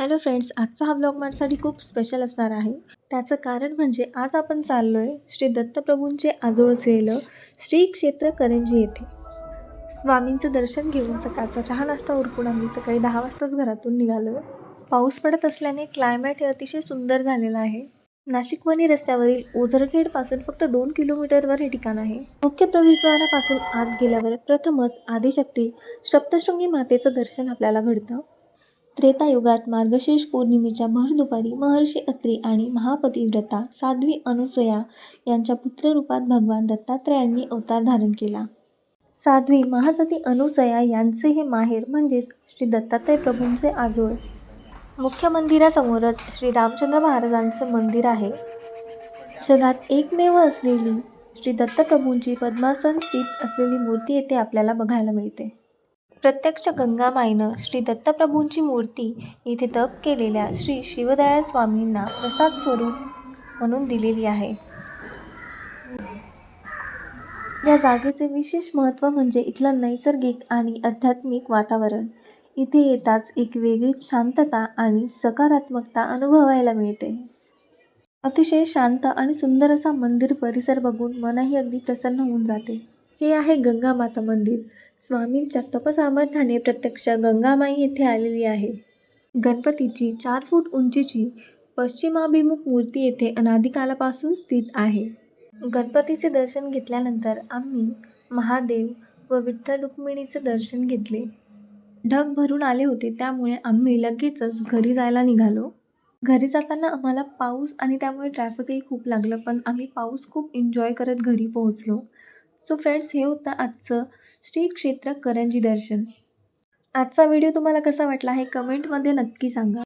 Hello friends आजचा हा blog माझ्यासाठी खूप स्पेशल असणार आहे. त्याचं कारण म्हणजे आज आपण चाललो आहे श्री दत्तप्रभूंचे आजोळ असलेलं श्री क्षेत्र करंजी येथे. स्वामींचं दर्शन घेऊन सकाळचा चहा नाश्ता उरकून आम्ही सकाळी दहा वाजताच घरातून निघालो. पाऊस पडत असल्याने क्लायमेट हे अतिशय सुंदर झालेलं आहे. नाशिकवणी रस्त्यावरील ओझरखेडपासून फक्त दोन किलोमीटरवर हे ठिकाण आहे. मुख्य प्रवेशद्वारापासून आत गेल्यावर प्रथमच आदिशक्ती सप्तशृंगी मातेचं दर्शन आपल्याला घडतं. त्रेतायुगात मार्गशीर्ष पौर्णिमेच्या भरदुपारी महर्षी अत्री आणि महापतिव्रता साध्वी अनुसया यांच्या पुत्ररूपात भगवान दत्तात्रयांनी अवतार धारण केला. साध्वी महासती अनुसया यांचे हे माहेर म्हणजेच श्री दत्तात्रय प्रभूंचे आजोळ. मुख्य मंदिरासमोरच श्री रामचंद्र महाराजांचं मंदिर आहे. जगात एकमेव असलेली श्री दत्तप्रभूंची पद्मासन स्थित असलेली मूर्ती येथे आपल्याला बघायला मिळते. प्रत्यक्ष गंगामाईनं श्री दत्तप्रभूंची मूर्ती येथे तप केलेल्या श्री शिवदयाळ स्वामींना प्रसाद स्वरूप म्हणून दिलेली आहे. या जागेचे विशेष महत्त्व म्हणजे इथलं नैसर्गिक आणि आध्यात्मिक वातावरण. इथे येताच एक वेगळीच शांतता आणि सकारात्मकता अनुभवायला मिळते. अतिशय शांत आणि सुंदर असा मंदिर परिसर बघून मनही अगदी प्रसन्न होऊन जाते. हे आहे गंगामाता मंदिर. स्वामींच्या तपसामर्थ्याने प्रत्यक्ष गंगामाई येथे आलेली आहे. गणपतीची चार फूट उंचीची पश्चिमाभिमुख मूर्ती येथे अनादिकालापासून स्थित आहे. गणपतीचे दर्शन घेतल्यानंतर आम्ही महादेव व विठ्ठल रुक्मिणीचे दर्शन घेतले. ढग भरून आले होते त्यामुळे आम्ही लगेचच घरी जायला निघालो. घरी जाताना आम्हाला पाऊस आणि त्यामुळे ट्रॅफिकही खूप लागलं पण आम्ही पाऊस खूप एन्जॉय करत घरी पोहोचलो. सो फ्रेंड्स हे होतं आजचं श्री क्षेत्र करंजी दर्शन. आजचा व्हिडिओ तुम्हाला कसा वाटला हे कमेंटमध्ये नक्की सांगा.